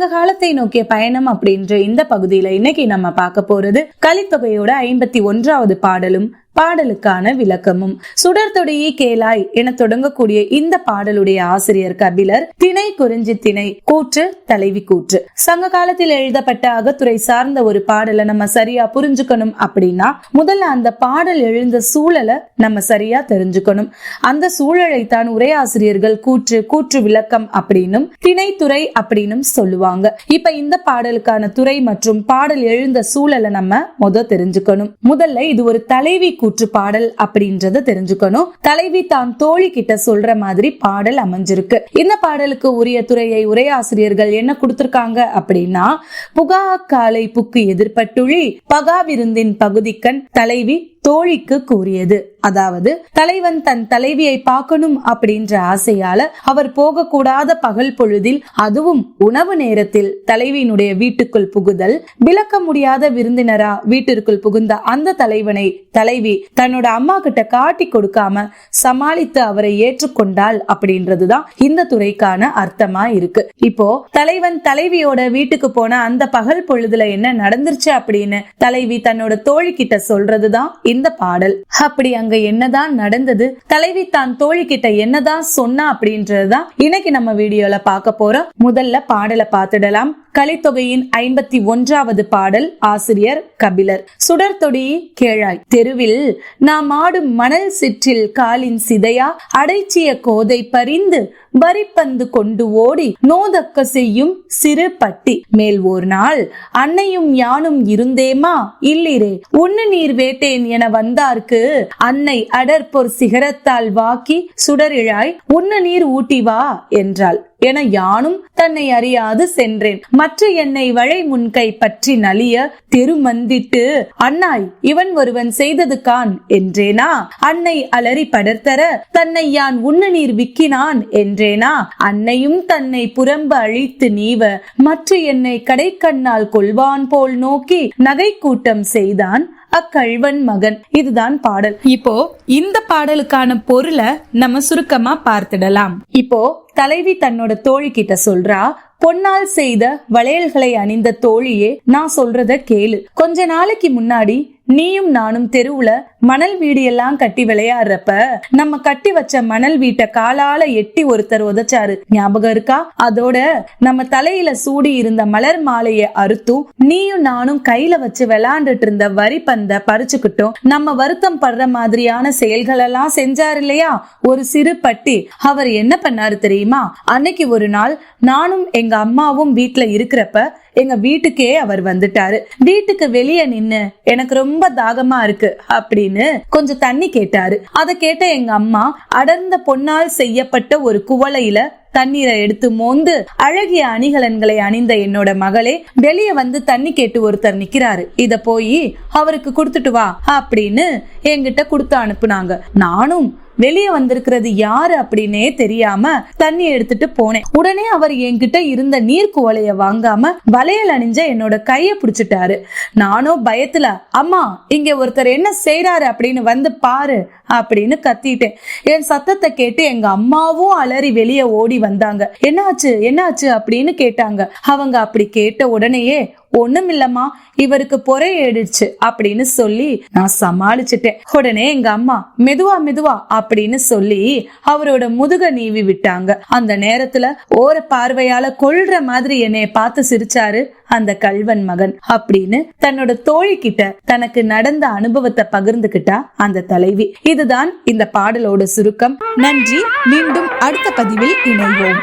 சங்க காலத்தை நோக்கிய பயணம் அப்படின்ற இந்த பகுதியில இன்னைக்கு நம்ம பார்க்க போறது கலித்தொகையோட ஐம்பத்தி ஒன்றாவது பாடலும் பாடலுக்கான விளக்கமும். சுடர்தொடியே கேளாய் என தொடங்கக்கூடிய இந்த பாடலுடைய ஆசிரியர் கபிலர் திணை குறிஞ்சி திணை கூற்று தலைவி கூற்று. சங்க காலத்தில் எழுதப்பட்ட அகத்துறை சார்ந்த ஒரு பாடலை நம்ம சரியா புரிஞ்சுக்கணும் அப்படின்னா முதல்ல அந்த பாடல் எழுந்த சூழலை நம்ம சரியா தெரிஞ்சுக்கணும். அந்த சூழலை தான் உரையாசிரியர்கள் கூற்று கூற்று விளக்கம் அப்படின்னும் திணைத்துறை அப்படின்னும் சொல்லுவாங்க. இப்ப இந்த பாடலுக்கான துறை மற்றும் பாடல் எழுந்த சூழலை நம்ம முத தெரிஞ்சுக்கணும். முதல்ல இது ஒரு தலைவி கூற்று. கூற்று பாடல் அப்படின்றத தெரிஞ்சுக்கணும். தலைவி தான் தோழி கிட்ட சொல்ற மாதிரி பாடல் அமைஞ்சிருக்கு. இந்த பாடலுக்கு உரிய துறையை உரையாசிரியர்கள் என்ன கொடுத்திருக்காங்க அப்படின்னா புகா காலை புக்கு எதிர்பட்டுழி பகாவிருந்தின் பகுதிக்கண் தலைவி தோழிக்கு கூறியது. அதாவது தலைவன் தன் தலைவியை பார்க்கணும் அப்படின்ற ஆசையால அவர் போகக்கூடாத பகல் பொழுதில் அதுவும் உணவு நேரத்தில் தலைவியினுடைய வீட்டுக்குள் புகுதல் விளக்க முடியாத விருந்தினரா வீட்டிற்குள் புகுந்த அந்த தலைவனை தலைவி தன்னோட அம்மா கிட்ட காட்டி கொடுக்காம சமாளித்து அவரை ஏற்றுக்கொண்டாள் அப்படின்றதுதான் இந்த துறைக்கான அர்த்தமா இருக்கு. இப்போ தலைவன் தலைவியோட வீட்டுக்கு போன அந்த பகல் பொழுதுல என்ன நடந்துருச்சு அப்படின்னு தலைவி தன்னோட தோழி கிட்ட சொல்றதுதான் இந்த பாடல். அப்படி அங்க என்னதான் நடந்தது தலைவி தான் தோழி கிட்ட என்னதான் சொன்னா அப்படின்றதுதான் இன்னைக்கு நம்ம வீடியோல பார்க்க போறோம். முதல்ல பாடலை பார்த்துடலாம். கலித்தொகையின் ஐம்பத்தி ஒன்றாவது பாடல் ஆசிரியர் கபிலர். சுடர்தொடி கேழாய். தெருவில் நாம் ஆடும் மணல் சிற்றில் காலின் சிதையா அடைச்சிய கோதை பறிந்து வரிப்பந்து கொண்டு ஓடி நோதக்க செய்யும் சிறு பட்டி. மேல் ஓர் நாள் அன்னையும் யானும் இருந்தேமா? இல்லிரே உண்ணு நீர் வேட்டேன் என வந்தார்க்கு அன்னை அடற்பொர் சிகரத்தால் வாக்கி சுடரிழாய் உண்ணு நீர் ஊட்டி வா என்றாள். என யானும் தன்னை அறியாது சென்றேன். மற்ற என்னை வழை முன்கை பற்றி நலிய தெருமந்திட்டு அண்ணாய் இவன் ஒருவன் செய்தது கான் என்றேனா? அன்னை அலறி படர்த்தர தன்னை யான் உண்ண நீர் விக்கினான் என்றேனா? அன்னையும் தன்னை புறம்ப அழித்து நீவ மற்ற என்னை கடைக்கண்ணால் கொள்வான் போல் நோக்கி நகை கூட்டம் செய்தான். அக்கழ்வன் மகன். இதுதான் பாடல். இப்போ இந்த பாடலுக்கான பொருளை நம்ம சுருக்கமா பார்த்திடலாம். இப்போ தலைவி தன்னோட தோழி கிட்ட சொல்றா பொன்னால் செய்த வளையல்களை அணிந்த தோழியே நான் சொல்றத கேளு. கொஞ்ச நாளைக்கு முன்னாடி நீயும் நானும் தெருவுல மணல் வீடு எல்லாம் கட்டி விளையாடுறப்ப நம்ம கட்டி வச்ச மணல் வீட்டை காலால எட்டி ஒருத்தர் உதைச்சாரு. ஞாபகம் இருக்கா? அதோட நம்ம தலையில சூடி இருந்த மலர் மாலைய அறுத்தும் நீயும் நானும் கையில வச்சு விளையாண்டுட்டு இருந்த வரி பந்த பறிச்சுக்கிட்டும் நம்ம வருத்தம் படுற மாதிரியான செயல்கள் எல்லாம் செஞ்சாரு இல்லையா? ஒரு சிறு பட்டி. அவர் என்ன பண்ணாரு தெரியுமா? அன்னைக்கு ஒரு நாள் நானும் எங்க அம்மாவும் வீட்டுல இருக்கிறப்ப எங்க வீட்டுக்கே அவர் வந்துட்டாரு. வீட்டுக்கு வெளியே நின்னு எனக்கு ரொம்ப தாகமா இருக்கு அப்படின்னு கொஞ்சம் தண்ணி கேட்டாரு. அதை கேட்ட எங்க அம்மா அடர்ந்த பொன்னால் செய்யப்பட்ட ஒரு குவளையில தண்ணீரை எடுத்து மோந்து அழகிய அணிகலன்களை அணிந்த என்னோட மகளே வெளியே வந்து தண்ணி கேட்டு ஒருத்தர் நிக்கிறாரு. இத போய் அவருக்கு கொடுத்துட்டு வா அப்படின்னு என்கிட்ட கொடுத்து அனுப்புனாங்க. நானும் வெளியே வந்திருக்கிறது யாரு அப்படின்னே தெரியாம தண்ணி எடுத்துட்டு போனேன். உடனே அவர் என்கிட்ட இருந்த நீர் குவலைய வாங்காம வளையல் அணிஞ்ச என்னோட கைய பிடிச்சிட்டாரு. நானும் பயத்துல அம்மா இங்க ஒருத்தர் என்ன செய்யறாரு அப்படின்னு வந்து பாரு அப்படின்னு கத்திட்டேன். என் சத்தத்தை கேட்டு எங்க அம்மாவும் அலறி வெளியே ஓடி வந்தாங்க. என்னாச்சு? என்னாச்சு? அப்படின்னு கேட்டாங்க. அவங்க அப்படி கேட்ட உடனேயே ஒண்ணுமில்லம்மா இவருக்கு பொறை ஏடிடுச்சு அப்படின்னு சொல்லி நான் சமாளிச்சிட்டேன். உடனே எங்க அம்மா மெதுவா மெதுவா அப்படின்னு சொல்லி அவரோட முதுக நீவி விட்டாங்க. அந்த நேரத்துல ஓர பார்வையால கொள்ற மாதிரி என்னைய பார்த்து சிரிச்சாரு அந்த கல்வன் மகன் அப்படின்னு தன்னோட தோழி கிட்ட தனக்கு நடந்த அனுபவத்தை பகிர்ந்துகிட்டா அந்த தலைவி. இதுதான் இந்த பாடலோட சுருக்கம். நன்றி மீண்டும் அடுத்த பதிவில் இணைவோம்.